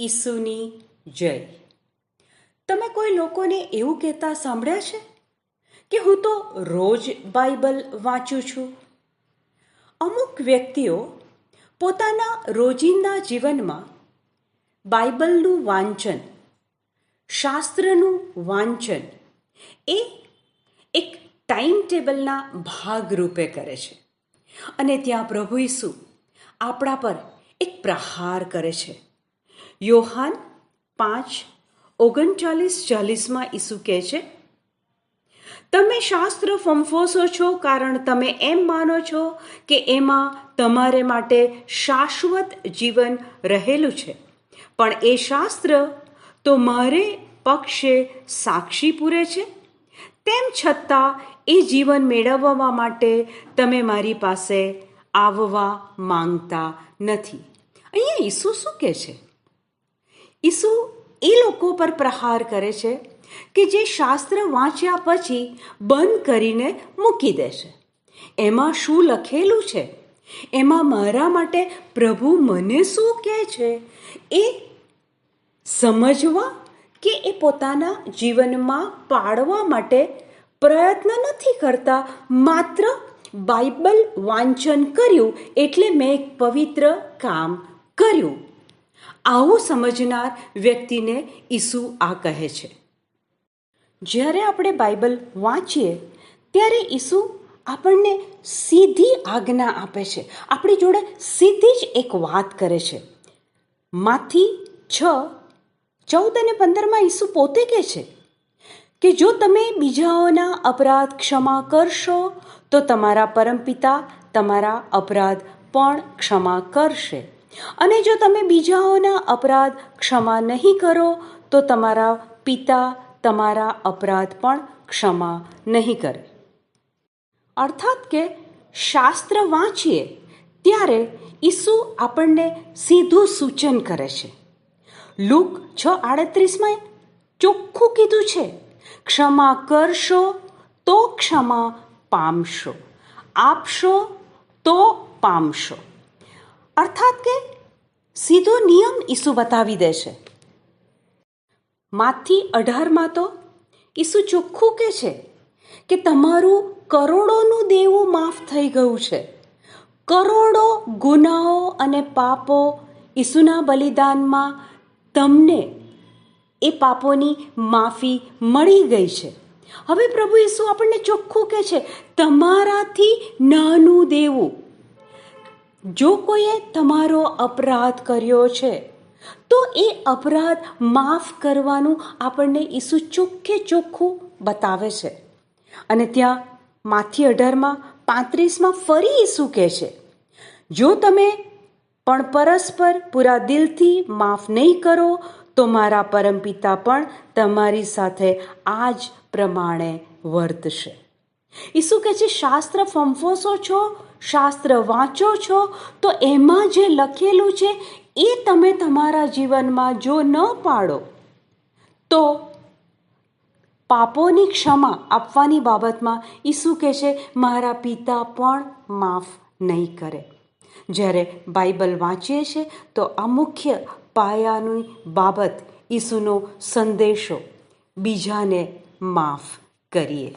ઈસુની જય. તમે કોઈ લોકોને એવું કહેતા સાંભળ્યા છે? કે હું તો રોજ બાઇબલ વાંચું છું? અમુક વ્યક્તિઓ પોતાના રોજિંદા જીવનમાં બાઇબલનું વાંચન, શાસ્ત્રનું વાંચન એ એક ટાઈમ ટેબલના ભાગરૂપે કરે છે. અને ત્યાં પ્રભુ ઈસુ આપણા પર એક પ્રહાર કરે છે. યોહાન પાંચ, ઓગણચાલીસ, ચાલીસમાં ઈસુ કહે છે, તમે શાસ્ત્ર ફંફોસો છો કારણ તમે એમ માનો છો કે એમાં તમારે માટે શાશ્વત જીવન રહેલું છે. પણ એ શાસ્ત્ર તો મારે પક્ષે સાક્ષી પૂરે છે. તેમ છતાં એ જીવન મેળવવા માટે તમે મારી પાસે આવવા માંગતા નથી. અહીંયા ઈસુ શું કહે છે? ઈસુ એ લોકો પર પ્રહાર કરે છે કે જે શાસ્ત્ર વાંચ્યા પછી બંધ કરીને મૂકી દેશે. એમાં શું લખેલું છે? એમાં મારા માટે પ્રભુ મને શું કહે છે? એ સમજવા કે એ પોતાના જીવનમાં પાડવા માટે પ્રયત્ન નથી કરતા, માત્ર બાઇબલ વાંચન કર્યું એટલે મેં એક પવિત્ર કામ કર્યું. આવું સમજનાર વ્યક્તિને ઈસુ આ કહે છે. જ્યારે આપણે બાઇબલ વાંચીએ, ત્યારે ઈસુ આપણને સીધી આજ્ઞા આપે છે. આપણી જોડે સીધી જ એક વાત કરે છે. માંથી છ, ચૌદ અને પંદરમાં ઈસુ પોતે કહે છે કે જો તમે બીજાઓના અપરાધ ક્ષમા કરશો, તો તમારા પરમપિતા તમારા અપરાધ પણ ક્ષમા કરશે. અને જો તમે બીજાઓના અપરાધ ક્ષમા નહીં કરો, તો તમારા પિતા તમારા અપરાધ પણ ક્ષમા નહીં કરે. અર્થાત કે શાસ્ત્ર વાંચીએ, ત્યારે ઈસુ આપણને સીધું સૂચન કરે છે. લુક છ આડત્રીસમાં ચોખ્ખું કીધું છે, ક્ષમા કરશો તો ક્ષમા પામશો, આપશો તો પામશો. અર્થાત કે સીધો નિયમ ઈસુ બતાવી દે છે માથી અઢારમાં તો ઈસુ ચોખ્ખું કે છે કે તમારું કરોડોનું દેવું માફ થઈ ગયું છે. કરોડો ગુનાઓ અને પાપો ઈસુના બલિદાનમાં તમને એ પાપોની માફી મળી ગઈ છે. હવે પ્રભુ ઈસુ આપણને ચોખ્ખું કહે છે, તમારાથી નાનું દેવું જો કોઈએ તમારો અપરાધ કર્યો છે, તો એ અપરાધ માફ કરવાનું આપણને ઈસુ ચોખ્ખે ચોખ્ખું બતાવે છે. અને ત્યાં માથી અઢારમાં પાંત્રીસમાં ફરી ઈસુ કહે છે, જો તમે પણ પરસ્પર પૂરા દિલથી માફ નહીં કરો, તો મારા પરમપિતા પણ તમારી સાથે આ જ પ્રમાણે વર્તશે. ઈસુ કહે છે, શાસ્ત્ર ફંફોસો છો, શાસ્ત્ર વાંચો છો, તો એમાં જે લખેલું છે, એ તમે તમારા જીવનમાં જો ન પાડો, તો પાપોની ક્ષમા આપવાની બાબતમાં ઈસુ કહે છે, મારા પિતા પણ માફ નહીં કરે. જ્યારે બાઇબલ વાંચીએ છીએ તો આ મુખ્ય પાયાની બાબત ઈસુનો સંદેશો, બીજાને માફ કરીએ.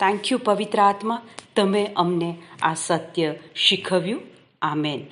થેન્ક યુ પવિત્ર આત્મા તમે અમને આ સત્ય શીખવ્યું. આમેન